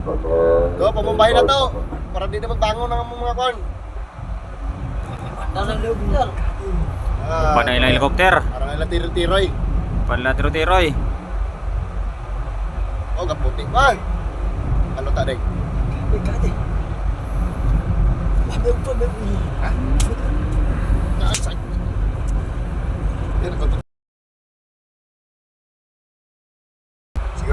So, pabumbay na to. Para di na magbangon ng mga kon. Parang ng helicopter. Uh, Parang ilang helicopter. Parang ilang tiro-tiroy. Parang ilang tiro-tiroy. Oh, kaputi pa. Ano ta dai? Wait, kate. Wabay pa ba ah. ni? Ha? Saan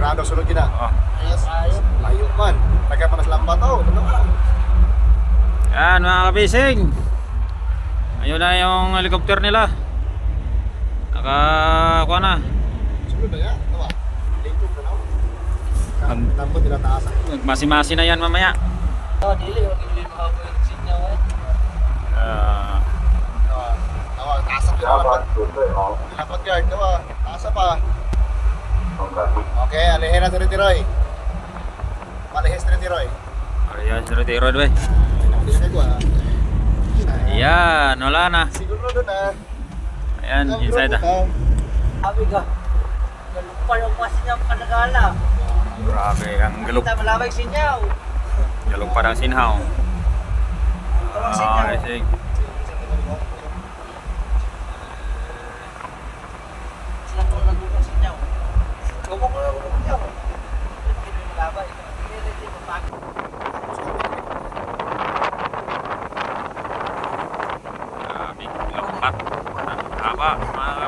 Sigurado sunod yun na. Oh. Yes, ayos. Layo man. Taga panas lamba to. Ano ka? Yan mga kabising. Ayun na yung helicopter nila. Naka kuha na. Sunod na yan. Tawa. Dito ka na. Ang- Lambot nila taas. Masi-masi na yan mamaya. Oh, dili. Huwag hindi makabo yung sinyaw eh. Ah, Tawa. Tawa. Taas ang dapat. Dapat guard. Tawa. Taas pa. Okay, alihin na tiro-tiroy. Malihis tiro-tiroy. ayan, tiro-tiro doy. Hindi na ko ah. Ayan, wala na. Siguro doon ah. Ayan, inside ah. Sabi ka. Galupa yung mga sinyaw kanagala. Grabe, ang galok. Kita malabay sinyaw. Galok pa ng sinhaw. Ah, sinyaw. kabising. Haba, mga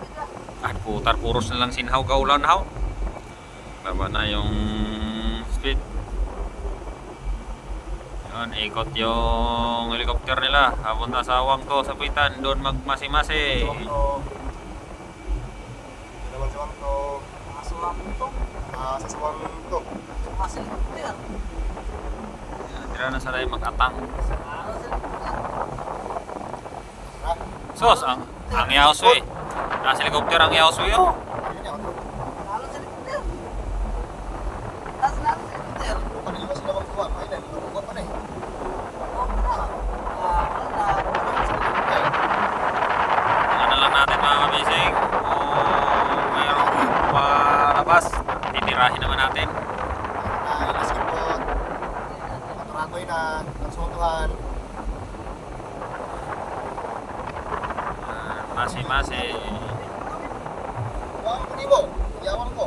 kita. At putar puros na lang sinhaw gaulan haw. Baba na yung speed. Yun, ikot yung helicopter nila. Papunta sa awang to, sa pitan. Doon magmasi-masi. Dahil lupa pa na eh. Ano lang natin mga kabising. Kung mayroong palabas, titirahin naman natin. okay na, nagsuntuhan. Uh, ah, masi-masi. Huwag mo, iyawan ko.